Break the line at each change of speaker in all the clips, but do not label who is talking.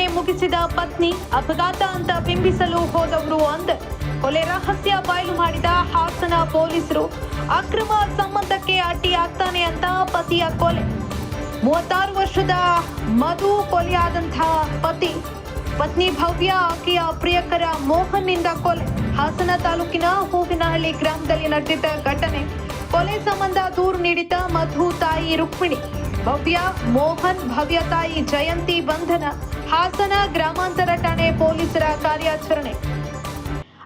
ವಿಚಾರಣೆ ಮುಗಿಸಿದ ಪತ್ನಿ ಅಪಘಾತ ಅಂತ ಬಿಂಬಿಸಲು ಹೋದವರು ಅಂದ. ಕೊಲೆ ರಹಸ್ಯ ಬಯಲು ಮಾಡಿದ ಹಾಸನ ಪೊಲೀಸರು. ಅಕ್ರಮ ಸಂಬಂಧಕ್ಕೆ ಅಡ್ಡಿಯಾಗ್ತಾನೆ ಅಂತ ಪತಿಯ ಕೊಲೆ. ಮೂವತ್ತಾರು ವರ್ಷದ ಮಧು ಕೊಲೆಯಾದಂತಹ ಪತಿ. ಪತ್ನಿ ಭವ್ಯ, ಆಕೆಯ ಪ್ರಿಯಕರ ಮೋಹನಿಂದ ಕೊಲೆ. ಹಾಸನ ತಾಲೂಕಿನ ಹೂವಿನಹಳ್ಳಿ ಗ್ರಾಮದಲ್ಲಿ ನಡೆದಿದ್ದ ಘಟನೆ. ಕೊಲೆ ಸಂಬಂಧ ದೂರು ನೀಡಿದ್ದ ಮಧು ತಾಯಿ ರುಕ್ಮಿಣಿ. ಭವ್ಯ ಮೋಹನ್ ಭವ್ಯ ತಾಯಿ ಜಯಂತಿ ಬಂಧನ ಹಾಸನ ಗ್ರಾಮಾಂತರ ಠಾಣೆ ಪೊಲೀಸರ ಕಾರ್ಯಾಚರಣೆ.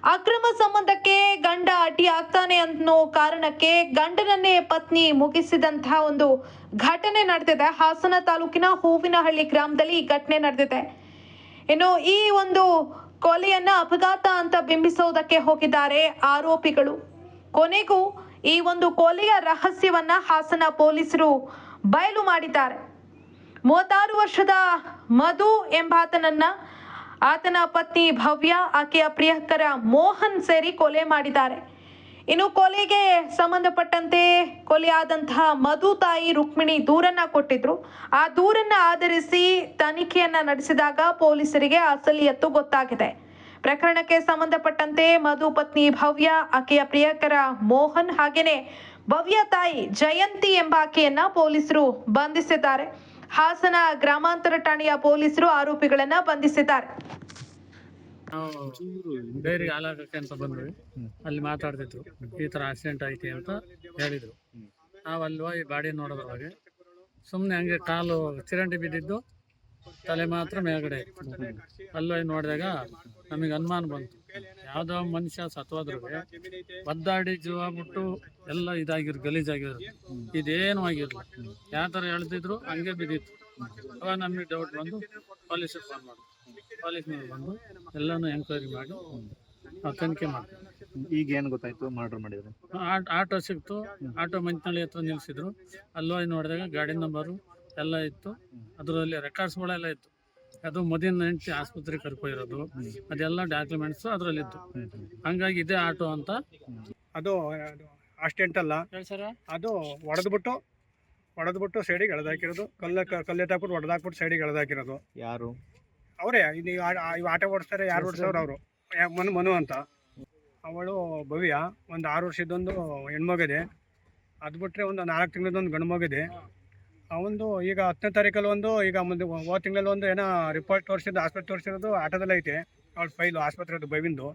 ಅಕ್ರಮ ಸಂಬಂಧಕ್ಕೆ ಗಂಡ ಅಡ್ಡಿ ಆಗ್ತಾನೆ ಅನ್ನೋ ಕಾರಣಕ್ಕೆ ಗಂಡನನ್ನೇ ಪತ್ನಿ ಮುಗಿಸಿದಂತಹ ಒಂದು ಘಟನೆ ನಡೆದಿದೆ. ಹಾಸನ ತಾಲೂಕಿನ ಹೂವಿನಹಳ್ಳಿ ಗ್ರಾಮದಲ್ಲಿ ಈ ಘಟನೆ ನಡೆದಿದೆ. ಇನ್ನು ಈ ಒಂದು ಕೊಲೆಯನ್ನ ಅಪಘಾತ ಅಂತ ಬಿಂಬಿಸೋದಕ್ಕೆ ಹೋಗಿದ್ದಾರೆ ಆರೋಪಿಗಳು. ಕೊನೆಗೂ ಈ ಒಂದು ಕೊಲೆಯ ರಹಸ್ಯವನ್ನ ಹಾಸನ ಪೊಲೀಸರು ಬಯಲು ಮಾಡಿದ್ದಾರೆ. ಮೂವತ್ತಾರು ವರ್ಷದ ಮಧು ಎಂಬಾತನನ್ನ ಆತನ ಪತ್ನಿ ಭವ್ಯ, ಆಕೆಯ ಪ್ರಿಯಕರ ಮೋಹನ್ ಸೇರಿ ಕೊಲೆ ಮಾಡಿದ್ದಾರೆ. ಇನ್ನು ಕೊಲೆಗೆ ಸಂಬಂಧಪಟ್ಟಂತೆ ಕೊಲೆಯಾದಂತಹ ಮಧು ತಾಯಿ ರುಕ್ಮಿಣಿ ದೂರನ್ನ ಕೊಟ್ಟಿದ್ರು. ಆ ದೂರನ್ನ ಆಧರಿಸಿ ತನಿಖೆಯನ್ನ ನಡೆಸಿದಾಗ ಪೊಲೀಸರಿಗೆ ಅಸಲಿಯತ್ತು ಗೊತ್ತಾಗಿದೆ. ಪ್ರಕರಣಕ್ಕೆ ಸಂಬಂಧಪಟ್ಟಂತೆ ಮಧು ಪತ್ನಿ ಭವ್ಯ, ಆಕೆಯ ಪ್ರಿಯಕರ ಮೋಹನ್ ಹಾಗೇನೆ ಭವ್ಯ ತಾಯಿ ಜಯಂತಿ ಎಂಬ ಆಕೆಯನ್ನ ಪೊಲೀಸರು ಬಂಧಿಸಿದ್ದಾರೆ. ಹಾಸನ ಗ್ರಾಮಾಂತರ ಠಾಣೆಯ ಪೊಲೀಸರು ಆರೋಪಿಗಳನ್ನ ಬಂಧಿಸಿದ್ದಾರೆ.
ಬೇರೆ ಹಾಲಾಗಕ್ಕೆ ಅಂತ ಬಂದ್ವಿ. ಅಲ್ಲಿ ಮಾತಾಡ್ತಿದ್ರು. ಈ ತರ ಆಕ್ಸಿಡೆಂಟ್ ಐತಿ ಅಂತ ಹೇಳಿದ್ರು. ನಾವು ಅಲ್ಲಿ ಹೋಗಿ ಗಾಡಿ ನೋಡೋದ್ರೊಳಗೆ ಸುಮ್ಮನೆ ಹಂಗೆ ಕಾಲು ಚಿರಂಡಿ ಬಿದ್ದಿದ್ದು. ತಲೆ ಮಾತ್ರ ಮೇಲ್ಗಡೆ ಅಲ್ಲೋಗಿ ಅಲ್ಲಿ ನೋಡಿದಾಗ ನಮಗೆ ಅನುಮಾನ ಬಂತು. ಯಾವುದೋ ಮನುಷ್ಯ ಸತ್ವಾದ್ರು ಒದ್ದಾಡಿ ಜೀವ ಬಿಟ್ಟು ಎಲ್ಲ ಇದಾಗಿರ್ ಆಗಿರೋದು ಇದೇನು ಆಗಿರಲಿಲ್ಲ. ಯಾವ ಥರ ಹೇಳ್ತಿದ್ರು ಹಂಗೆ ಬಿದ್ದಿತ್ತು. ಅವಾಗ ನಮಗೆ ಡೌಟ್ ಬಂದು ಪೊಲೀಸ್ ಫೋನ್ ಮಾಡಿ ಪೊಲೀಸ್ ಮೇಲೆ ಬಂದು ಎಲ್ಲನೂ ಎಂಕ್ವೈರಿ ಮಾಡಿ ನಾವು ತನಿಖೆ ಮಾಡ್ತೀವಿ.
ಈಗ ಏನು ಗೊತ್ತಾಯ್ತು? ಮರ್ಡರ್ ಮಾಡಿದ್ರು?
ಆಟೋ ಸಿಕ್ತು. ಆಟೋ ಮಂಚನಳ್ಳಿ ಹತ್ರ ನಿಲ್ಸಿದ್ರು. ಅಲ್ಲೋಗಿ ನೋಡಿದಾಗ ಗಾಡಿ ನಂಬರು ಎಲ್ಲ ಇತ್ತು. ಅದರಲ್ಲಿ ರೆಕಾರ್ಡ್ಸ್ಗಳೆಲ್ಲ ಇತ್ತು. ಅದು ಮದಿನ ಹೆಂಡತಿ ಆಸ್ಪತ್ರೆಗೆ ಕರ್ಕೊಯಿರೋದು. ಅದೆಲ್ಲ ಡಾಕ್ಯುಮೆಂಟ್ಸ್ ಅದರಲ್ಲಿತ್ತು. ಹಂಗಾಗಿ ಇದೇ ಆಟೋ ಅಂತ.
ಅದು ಆಕ್ಸಿಡೆಂಟ್ ಅಲ್ಲ.
ಸರ.
ಅದು ಹೊಡೆದ್ಬಿಟ್ಟು ಹೊಡೆದ್ಬಿಟ್ಟು ಸೈಡಿಗೆ ಎಳೆದಾಕಿರೋದು. ಕಲ್ಲ ಕಲ್ಲೆತ್ತಾಕ್ಬಿಟ್ಟು ಹೊಡೆದಾಕ್ಬಿಟ್ಟು ಸೈಡಿಗೆ ಎಳೆದಾಕಿರೋದು.
ಯಾರು?
ಅವರೇ ಇದು ಇವ್ ಆಟ ಓಡಿಸ್ತಾರೆ ಯಾರು ಓಡಿಸೋರು ಅವರು. ಮನು ಮನು ಅಂತ. ಅವಳು ಭವ್ಯ ಒಂದು ಆರು ವರ್ಷದೊಂದು ಹೆಣ್ಮಗಿದೆ. ಅದು ಬಿಟ್ಟರೆ ಒಂದು ನಾಲ್ಕು ತಿಂಗಳದೊಂದು ಗಂಡು ಮಗಿದೆ ಅವೊಂದು ಈಗ ಹತ್ತನೇ ತಾರೀಕಲ್ಲಿ ಒಂದು ಈಗ ಮುಂದೆ ಹೋದ ತಿಂಗಳಲ್ಲಿ ಒಂದು ಏನೋ ರಿಪೋರ್ಟ್ ತೋರಿಸಿದ್ದು ಆಸ್ಪತ್ರೆ ತೋರಿಸಿರೋದು ಆಟೋದಲ್ಲಿ ಐತೆ. ಅವಳ ಫೈಲು ಆಸ್ಪತ್ರೆದು ಬೈವಿಂದು.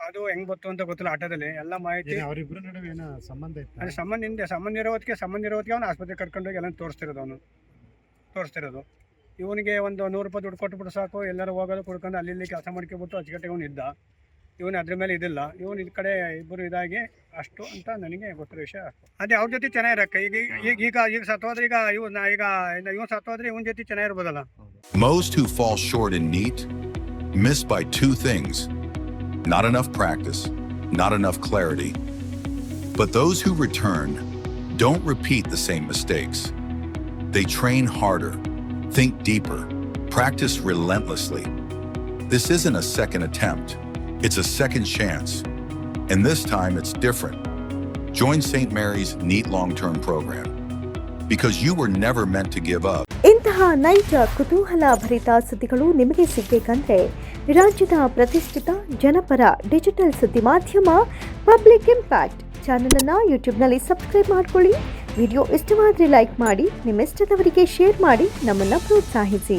ಅದು ಹೆಂಗ್ ಬತ್ತು ಅಂತ ಗೊತ್ತಿಲ್ಲ ಆಟೋದಲ್ಲಿ. ಎಲ್ಲ ಮಾಹಿತಿ
ಅವರಿಬ್ರು ನಡುವೆ ಏನೋ ಸಂಬಂಧ ಇತ್ತು?
ಅದೇ ಸಂಬಂಧ ಹಿಂದೆ ಸಂಬಂಧ ಇರೋದಕ್ಕೆ ಸಂಬಂಧ ಇರೋದಕ್ಕೆ ಅವನು ಆಸ್ಪತ್ರೆ ಕರ್ಕೊಂಡೋಗಿ ಎಲ್ಲ ತೋರಿಸ್ತಿರೋದು ಅವನು. ತೋರಿಸ್ತಿರೋದು. ಇವನಿಗೆ ಒಂದು ನೂರು ರೂಪಾಯಿ ದುಡ್ಡು ಕೊಟ್ಬಿಟ್ಟು ಸಾಕು ಎಲ್ಲರೂ ಹೋಗೋದು ಕುಡ್ಕೊಂಡು ಅಲ್ಲಿ ಇಲ್ಲಿ ಕೆಲಸ ಮಾಡ್ಕೊಬಿಟ್ಟು ಅಚ್ಚುಕಟ್ಟೆ ಅವನು ಇದ್ದ. ಇವನು ಅದ್ರ ಮೇಲೆ ಇದಿಲ್ಲ ಇವನು ಈ ಕಡೆ ಇಬ್ಬರು ಇದಾಗಿ ಅಷ್ಟು ಅಂತ ನನಗೆ ಗೊತ್ತಿರೋ ವಿಷಯ ಅಷ್ಟು ಅದೇ ಅವ್ರ ಜೊತೆ ಚೆನ್ನಾಗಿರಕ್ಕ ಈಗ ಈಗ ಈಗ ಈಗ ಸತ್ತೋದ್ರೆ ಈಗ ಇವ್ ನಾ ಈಗ ಇವನು ಸತ್ತೋದ್ರೆ ಇವನ ಜೊತೆ ಚೆನ್ನಾಗಿರ್ಬೋದಲ್ಲ
Most who fall short in NEAT miss by two things not enough practice, not enough clarity. But those who return don't repeat the same mistakes. They train harder, think deeper, practice relentlessly. This isn't a second attempt, It's a second chance. And this time it's different. Join St. Mary's NEAT long term program because you were never meant to give up.
ಇಂತಹ ನೈಜ, ಕುತೂಹಲ ಭರಿತ ಸುದ್ದಿಗಳು ನಿಮಗೆ ಸಿಗಬೇಕಂದ್ರೆ ರಾಜ್ಯದ ಪ್ರತಿಷ್ಠಿತ, ಜನಪರ, digital ಸುದ್ದಿ ಮಾಧ್ಯಮ, ಪಬ್ಲಿಕ್ ಇಂಪ್ಯಾಕ್ಟ್ ಚಾನಲನ್ನು ಯೂಟ್ಯೂಬ್ನಲ್ಲಿ ಸಬ್ಸ್ಕ್ರೈಬ್ ಮಾಡ್ಕೊಳ್ಳಿ ವಿಡಿಯೋ ಇಷ್ಟವಾದರೆ ಲೈಕ್ ಮಾಡಿ, ನಿಮ್ಮಿಷ್ಟದವರಿಗೆ ಶೇರ್ ಮಾಡಿ, ನಮ್ಮನ್ನು ಪ್ರೋತ್ಸಾಹಿಸಿ